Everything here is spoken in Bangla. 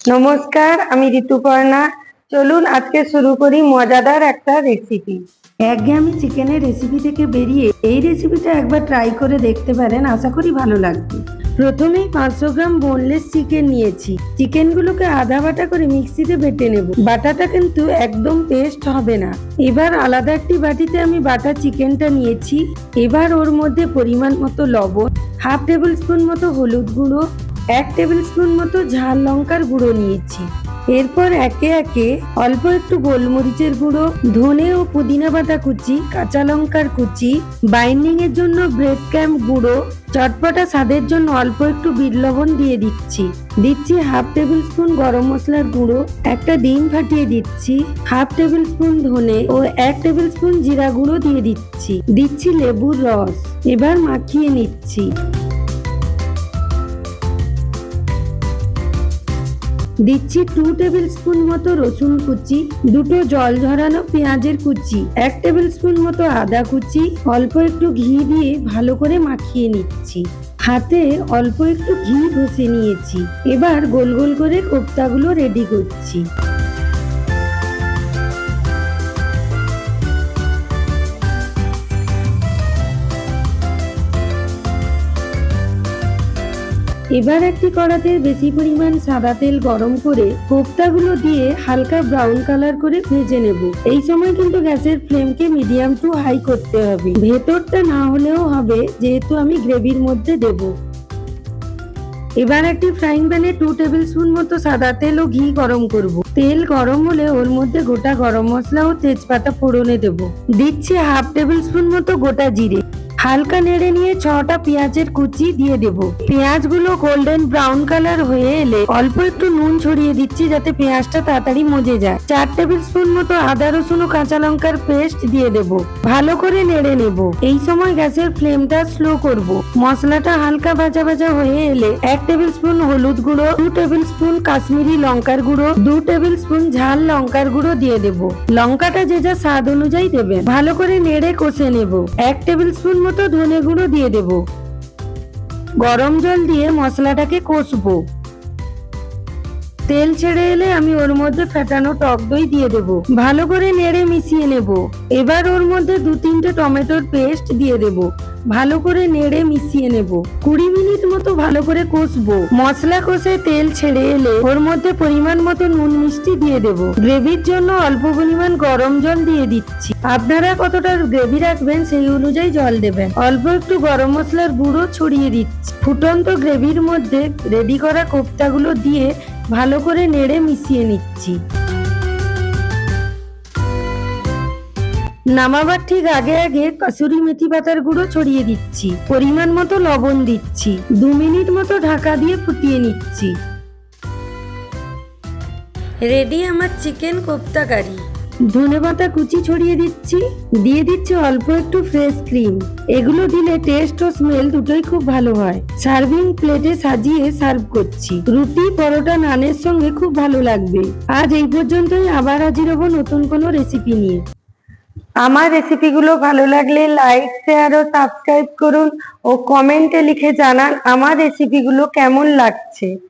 নমস্কার, আমি ঋতুপর্ণা। চলুন আজকে শুরু করি মজাদার একটা রেসিপি একঘেয়েমি চিকেনের রেসিপি থেকে বেরিয়ে এই রেসিপিটা একবার ট্রাই করে দেখতে পারেন, আশা করি ভালো লাগবে। প্রথমেই পাঁচশো গ্রাম বোনলেস চিকেন নিয়েছি। চিকেনগুলোকে আধা বাটা করে মিক্সিতে বেটে নেব। বাটাটা কিন্তু একদম পেস্ট হবে না। এবার আলাদা একটি বাটিতে আমি বাটা চিকেনটা নিয়েছি। এবার ওর মধ্যে পরিমাণ মতো লবণ, হাফ টেবিল স্পুন মতো হলুদ গুঁড়ো এক টেবিল স্পুন মতো ঝাল লঙ্কার গুঁড়ো নিয়েছি। এরপর একে একে অল্প একটু গোলমরিচের গুঁড়ো, ধনে ও পুদিনা পাতা কুচি, কাঁচা লঙ্কার কুচি বাইন্ডিং এর জন্য ব্রেড ক্যাম্প গুঁড়ো, চটপটা স্বাদের জন্য অল্প একটু বিট লবণ দিয়ে দিচ্ছি। দিচ্ছি হাফ টেবিল স্পুন গরম মশলার গুঁড়ো, একটা ডিম ফাটিয়ে দিচ্ছি, হাফ টেবিল স্পুন ধনে ও এক টেবিল স্পুন জিরা গুঁড়ো দিয়ে দিচ্ছি। দিচ্ছি লেবুর রস, এবার মাখিয়ে নিচ্ছি। দিচ্ছি টু টেবিল স্পুন মতো রসুন কুচি, দুটো জল ঝরানো পেঁয়াজের কুচি, এক টেবিল স্পুন মতো আদা কুচি, অল্প একটু ঘি দিয়ে ভালো করে মাখিয়ে নিচ্ছি। হাতে অল্প একটু ঘি ঘষে নিয়েছি। এবার গোল গোল করে কোপ্তাগুলো রেডি করছি। এবার একটি কড়াতে বেশি পরিমাণ সাদা তেল গরম করে কোপ্তাগুলো দিয়ে হালকা ব্রাউন কালার করে ভেজে নেব। এই সময় কিন্তু গ্যাসের ফ্লেমকে মিডিয়াম টু হাই করতে হবে। ভেতরটা না হলেও হবে, যেহেতু আমি গ্রেভির মধ্যে দেব। এবার একটি ফ্রাইং প্যানে টু টেবিল স্পুন মতো সাদা তেল ও ঘি গরম করব। তেল গরম হলে ওর মধ্যে গোটা গরম মশলা ও তেজপাতা ফোড়নে দেব। দিচ্ছি হাফ টেবিল স্পুন মতো গোটা জিরে। হালকা নেড়ে নিয়ে ছটা পেঁয়াজের কুচি দিয়ে দেব। পেঁয়াজগুলো গোল্ডেন ব্রাউন কালার হয়ে এলে অল্প একটু নুন ছড়িয়ে দিচ্ছি যাতে পেঁয়াজটা তাড়াতাড়ি মজে যায়। চার টেবিল স্পুন মতো আদা, রসুন ও কাঁচা লঙ্কার পেস্ট দিয়ে দেব। ভালো করে নেড়ে নেব। এই সময় গ্যাসের ফ্লেমটা স্লো করব। মশলাটা হালকা ভাজা ভাজা হয়ে এলে এক টেবিল স্পুন হলুদ গুঁড়ো, দু টেবিল স্পুন কাশ্মীরি লঙ্কার গুঁড়ো, দু টেবিল স্পুন ঝাল লঙ্কার গুঁড়ো দিয়ে দেব। লঙ্কাটা যে যা স্বাদ অনুযায়ী দেবেন। ভালো করে নেড়ে কষে নেব। এক টেবিল স্পুন মতো ধনে গুঁড়ো দিয়ে দেব। গরম জল দিয়ে মশলাটাকে কষবো। তেল ছেড়ে এলে আমি ওর মধ্যে ফেটানো টক দই দিয়ে দেব। ভালো করে নেড়ে মিশিয়ে নেব। এবার ওর মধ্যে দু তিনটে টমেটোর পেস্ট দিয়ে দেব। ভালো করে নেড়ে মিশিয়ে নেব। কুড়ি মিনিট মতো ভালো করে কষবো। মশলা কষে তেল ছেড়ে এলে ওর মধ্যে পরিমাণ মতো নুন মিষ্টি দিয়ে দেব। গ্রেভির জন্য অল্প পরিমাণ গরম জল দিয়ে দিচ্ছি। আপনারা কতটা গ্রেভি রাখবেন সেই অনুযায়ী জল দেবেন। অল্প একটু গরম মশলার গুঁড়ো ছড়িয়ে দিচ্ছি। ফুটন্ত গ্রেভির মধ্যে রেডি করা কোপ্তাগুলো দিয়ে ভালো করে নেড়ে মিশিয়ে নিচ্ছি। নামাবার ঠিক আগে আগে কসুরি মেথি পাতার গুঁড়ো ছড়িয়ে দিচ্ছি। পরিমাণ মতো লবণ দিচ্ছি। দু মিনিট মতো ঢাকা দিয়ে ফুটিয়ে নিচ্ছি। রেডি আমার চিকেন কোপ্তা কারি ধনে পাতা কুচি ছড়িয়ে দিচ্ছি। দিয়ে দিচ্ছি অল্প একটু ফ্রেশ ক্রিম এগুলো দিলে টেস্ট ও স্মেল দুটোই খুব ভালো হয়। সার্ভিং প্লেটে সাজিয়ে সার্ভ করছি। রুটি, পরোটা, নানের সঙ্গে খুব ভালো লাগবে। আজ এই পর্যন্তই। আবার হাজির হব নতুন কোনো রেসিপি নিয়ে। আমার রেসিপিগুলো ভালো লাগলে লাইক শেয়ার ও সাবস্ক্রাইব করুন। ও কমেন্টে লিখে জানান আমার রেসিপিগুলো কেমন লাগছে।